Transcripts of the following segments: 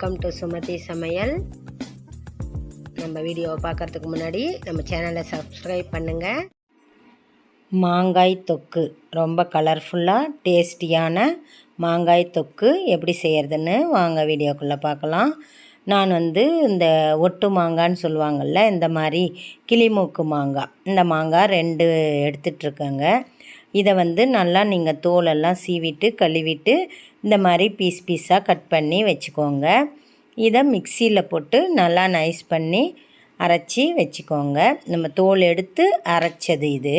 Welcome to Sumathi சமையல் நம்ம வீடியோவை பார்க்குறதுக்கு முன்னாடி நம்ம சேனலை சப்ஸ்கிரைப் பண்ணுங்கள் மாங்காய் தொக்கு ரொம்ப கலர்ஃபுல்லாக டேஸ்டியான மாங்காய் தொக்கு எப்படி செய்கிறதுன்னு வாங்க வீடியோக்குள்ளே பார்க்கலாம். நான் வந்து இந்த ஒட்டு மாங்கான்னு சொல்லுவாங்கள்ல இந்த மாதிரி கிளிமூக்கு மாங்காய். இந்த மாங்காய் ரெண்டு எடுத்துகிட்ருக்கேங்க இதை வந்து நல்லா நீங்கள் தோலெல்லாம் சீவிட்டு கழுவிட்டு இந்த மாதிரி பீஸ் பீஸாக கட் பண்ணி வச்சுக்கோங்க. இதை மிக்சியில் போட்டு நல்லா நைஸ் பண்ணி அரைச்சி வச்சுக்கோங்க. நம்ம தோல் எடுத்து அரைச்சது இது.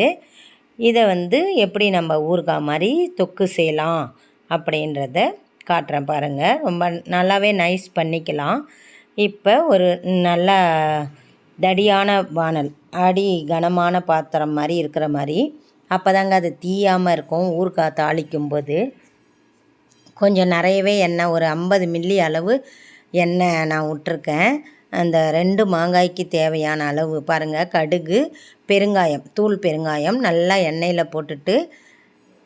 இதை வந்து எப்படி நம்ம ஊறுகாய் மாதிரி தொக்கு செய்யலாம் அப்படின்றத காட்டுறேன் பாருங்கள் ரொம்ப நல்லாவே நைஸ் பண்ணிக்கலாம். இப்போ ஒரு நல்லா தடியான வானல் அடி கனமான பாத்திரம் மாதிரி இருக்கிற மாதிரி அப்போ தாங்க அது தீயாமல் இருக்கும். ஊறுகாய் தாளிக்கும் போது கொஞ்சம் நிறையவே எண்ணெய் ஒரு ஐம்பது மில்லி அளவு எண்ணெய் நான் விட்ருக்கேன் அந்த ரெண்டு மாங்காய்க்கு தேவையான அளவு. பாருங்கள் கடுகு பெருங்காயம் தூள் பெருங்காயம் நல்லா எண்ணெயில் போட்டுட்டு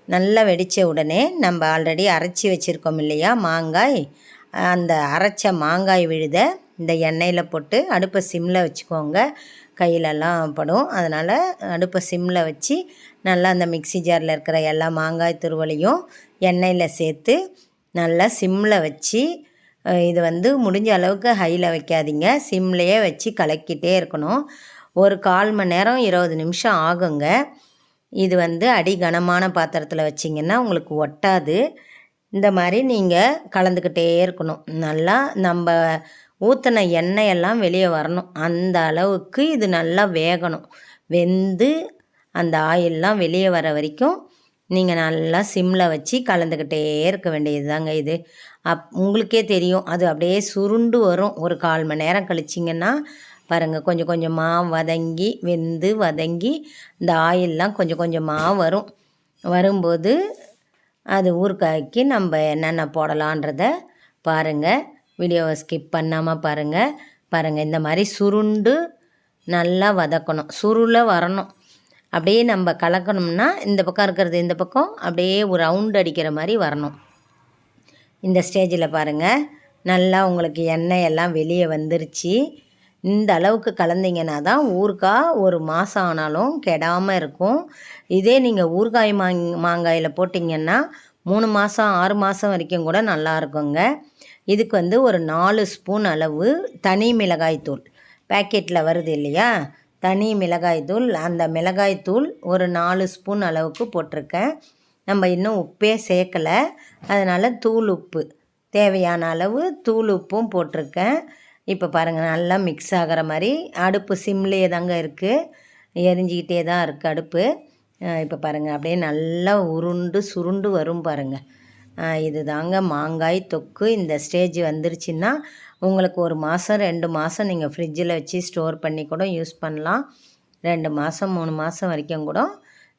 நல்லா வெடித்த உடனே நம்ம ஆல்ரெடி அரைச்சி வச்சுருக்கோம் இல்லையா மாங்காய். அந்த அரைச்ச மாங்காய் விழுத இந்த எண்ணெயில் போட்டு அடுப்பை சிம்மில் வச்சுக்கோங்க. கையிலலாம் படும். அதனால் அடுப்பை சிம்மில் வச்சு நல்லா அந்த மிக்சி ஜாரில் இருக்கிற எல்லா மாங்காய் துருவலையும் எண்ணெயில் சேர்த்து நல்லா சிம்மில் வச்சு இது வந்து முடிஞ்ச அளவுக்கு ஹையில் வைக்காதீங்க. சிம்லேயே வச்சு கலக்கிட்டே இருக்கணும். ஒரு கால் மணி நேரம் இருபது நிமிஷம் ஆகுங்க. இது வந்து அடி கனமான பாத்திரத்தில் வச்சிங்கன்னா உங்களுக்கு ஒட்டாது. இந்த மாதிரி நீங்கள் கலந்துக்கிட்டே இருக்கணும். நல்லா நம்ம ஊற்றின எண்ணெயெல்லாம் வெளியே வரணும். அந்த அளவுக்கு இது நல்லா வேகணும். வெந்து அந்த ஆயிலெலாம் வெளியே வர வரைக்கும் நீங்கள் நல்லா சிம்மில் வச்சு கலந்துக்கிட்டே இருக்க வேண்டியது தாங்க இது. அப் உங்களுக்கே தெரியும். அது அப்படியே சுருண்டு வரும். ஒரு கால் மணி நேரம் கழிச்சிங்கன்னா பாருங்கள் கொஞ்சம் கொஞ்சமாக வதங்கி வெந்து வதங்கி இந்த ஆயிலெலாம் கொஞ்சம் கொஞ்சமாக வரும். வரும்போது அது ஊறுக்காய்க்கு நம்ம என்னென்ன போடலான்றத பாருங்கள் வீடியோவை ஸ்கிப் பண்ணாமல் பாருங்கள் பாருங்கள் இந்த மாதிரி சுருண்டு நல்லா வதக்கணும். சுருளை வரணும். அப்படியே நம்ம கலக்கணும்னா இந்த பக்கம் இருக்கிறது இந்த பக்கம் அப்படியே ஒரு ரவுண்ட் அடிக்கிற மாதிரி வரணும். இந்த ஸ்டேஜில் பாருங்கள் நல்லா உங்களுக்கு எண்ணெய் எல்லாம் வெளியே வந்துருச்சு. இந்த அளவுக்கு கலந்தீங்கன்னா தான் ஊறுகாய் ஒரு மாதம் ஆனாலும் கெடாமல் இருக்கும். இதே நீங்கள் ஊறுகாய் மாங் மாங்காயில் போட்டிங்கன்னா மூணு மாதம் ஆறு மாதம் வரைக்கும் கூட நல்லா இருக்குங்க. இதுக்கு வந்து ஒரு நாலு ஸ்பூன் அளவு தனி மிளகாய்த்தூள் பேக்கெட்டில் வருது இல்லையா? தனி மிளகாய் தூள். அந்த மிளகாய்த்தூள் ஒரு நாலு ஸ்பூன் அளவுக்கு போட்டிருக்கேன். நம்ம இன்னும் உப்பே சேர்க்கலை. அதனால் தூள் உப்பு. தேவையான அளவு தூள் உப்பும் போட்டிருக்கேன். இப்போ பாருங்கள் நல்லா மிக்ஸ் ஆகிற மாதிரி. அடுப்பு சிம்லேயே தாங்க இருக்குது எரிஞ்சிக்கிட்டே தான் இருக்குது அடுப்பு. இப்போ பாருங்கள் அப்படியே நல்லா உருண்டு சுருண்டு வரும் பாருங்கள் இது தாங்க மாங்காய் தொக்கு. இந்த ஸ்டேஜ் வந்துருச்சுன்னா உங்களுக்கு ஒரு மாதம் ரெண்டு மாதம் நீங்கள் ஃப்ரிட்ஜில் வச்சு ஸ்டோர் பண்ணி கூட யூஸ் பண்ணலாம். ரெண்டு மாதம் மூணு மாதம் வரைக்கும் கூட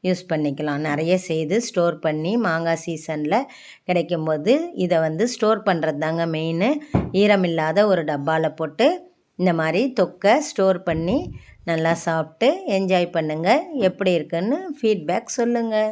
யூஸ் பண்ணிக்கலாம். நிறைய செய்து ஸ்டோர் பண்ணி மாங்காய் சீசனில் கிடைக்கும்போது இதை வந்து ஸ்டோர் பண்ணுறது தாங்க மெயின் ஈரமில்லாத ஒரு டப்பாவில் போட்டு இந்த மாதிரி தொக்கை ஸ்டோர் பண்ணி நல்லா சாப்பிட்டு என்ஜாய் பண்ணுங்கள் எப்படி இருக்குன்னு ஃபீட்பேக் சொல்லுங்கள்